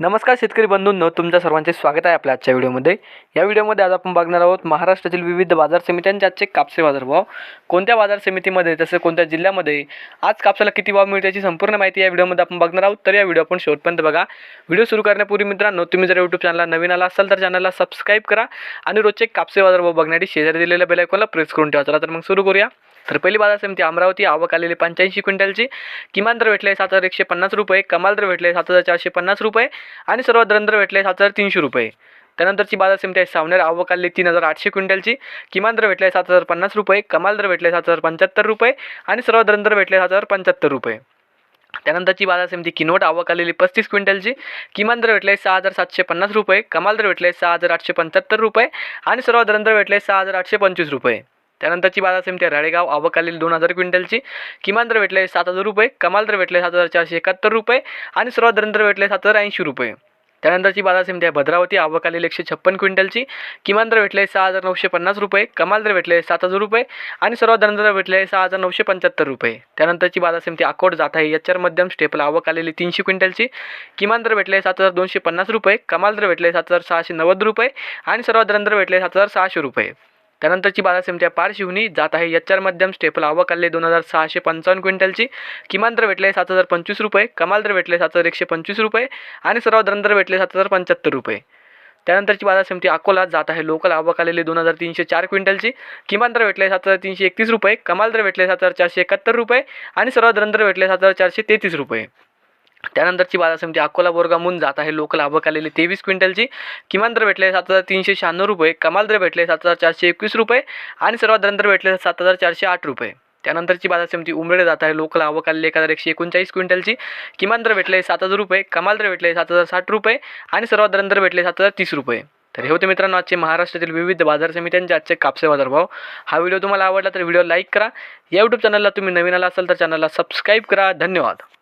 नमस्कार शेतकरी बंधूंनो तुमच्या सर्वांचे स्वागत आहे आपल्या आजच्या व्हिडिओमध्ये. या व्हिडिओमध्ये आज आपण बघणार आहोत महाराष्ट्रातील विविध बाजार समित्यांचे आजचे कापसे बाजारभाव. कोणत्या बाजार समितीमध्ये तसेच कोणत्या जिल्ह्यामध्ये आज कापसाला किती भाव मिळते याची संपूर्ण माहिती या व्हिडिओमध्ये आपण बघणार आहोत. तर या व्हिडिओ आपण शेवटपर्यंत बघा. व्हिडिओ सुरू करण्यापूर्वी मित्रांनो तुम्ही जर यूट्यूब चॅनलला नवीन आला असाल तर चॅनलला सबस्क्राईब करा आणि रोजचे कापसे बाजारभाव बघण्यासाठी शेजारी दिलेल्या बेल आयकॉनला प्रेस करून ठेवा. चला तर मग सुरू करूया. तर पहिली बाजार समिती अमरावती आवक आलेली पंच्याऐंशी क्विंटलची. किमान दर भेटले सात हजार एकशे पन्नास रुपये कमाल दर भेटले सात हजार चारशे पन्नास रुपये. आणि सर्वात रंध्र भेटले सात हजार तीनशे रुपये. त्यानंतरची बाजार समिती आहे सावनेर. आवक आली तीन हजार आठशे क्विंटलची. किमान दर भेटले सात हजार पन्नास रुपये. कमाल दर भेटले सात हजार पंच्याहत्तर रुपये. आणि सर्वात दर भेटले सात हजार पंच्याहत्तर रुपये. त्यानंतरची बाजार समिती किनवट आवक आलेली पस्तीस क्विंटलची. किमान दर भेटले सहा हजार सातशे पन्नास रुपये. कमाल दर भेटले सहा हजार आठशे पंच्याहत्तर रुपये. आणि सर्वात दर भेटले सहा हजार आठशे पंचवीस रुपये. त्यानंतरची बाजार समिती आहे राळेगाव आवक आलेली दोन हजार क्विंटलची. किमान दर भेटले सात हजार रुपये कमाल दर भेटले सात हजार चारशे एकाहत्तर रुपये आणि सर्वात दर भेटले सात हजार ऐंशी रुपये. त्यानंतरची बाजार समिती आहे भद्रावती आवक आलेली एकशे छप्पन क्विंटलची. किमान दर भेटले सहा हजार नऊशे पन्नास रुपये कमाल दर भेटले सात हजार रुपये आणि सर्वात दर भेटले सहा हजार नऊशे पंच्याहत्तर रुपये. त्यानंतरची बाजार समिती अकोट जात आहे याच्यावर मध्यम स्टेपला आवक आलेली तीनशे क्विंटलची. किमान दर भेटले सात हजार दोनशे पन्नास रुपये कमाल दर भेटले सात हजार सहाशे नव्वद रुपये आणि सर्वात दर भेटले सात हजार सहाशे रुपये. त्यानंतरची बाजार समिती आहे पारशिवनी जात आहे. यच्चार मध्यम स्टेपल आवक आले दोन हजार सहाशे पंचावन्न क्विंटलची. किमान दर भेटले सात हजार पंचवीस रुपये. कमाल दर भेटले सात हजार एकशे पंचवीस रुपये. आणि सर्वात दर भेटले सात हजार पंच्याहत्तर रुपये. त्यानंतरची बाजार समिती अकोला जात आहे. लोकल आवक आलेली दोन हजार तीनशे चार क्विंटलची. किमान दर भेटले सात हजार तीनशे एकतीस रुपये. कमाल दर भेटले सात हजार चारशे एकाहत्तर रुपये. आणि सर्व दर भेटले सात हजार चारशे तेहतीस रुपये. त्यानंतरची बाजार समिती अकोला बोरगामून जात आहे लोकल आवक आलेली तेवीस क्विंटलची किमान दर भेटले सात हजार तीनशे शहाण्णव रुपये कमाल दर भेटले सात हजार चारशे एकवीस रुपये आणि सर्वात दर भेटले सात हजार चारशे आठ रुपये. त्यानंतरची बाजार समिती उमरेड जात आहे. लोकल आवक आलेली एक हजार एकशे एकोणचाळीस क्विंटलची किमान दर भेटले सात हजार रुपये कमाल दर भेटले सात हजार साठ रुपये आणि सर्वात दर भेटले सात हजार तीस रुपये. तर हे होते मित्रांनो आजचे महाराष्ट्रातील विविध बाजार समित्यांचे आजचे कापसे बाजारभाव. हा व्हिडिओ तुम्हाला आवडला तर व्हिडिओ लाईक करा. या यूट्यूब चॅनलला तुम्ही नवीन आला असाल तर चॅनलला सबस्क्राईब करा. धन्यवाद.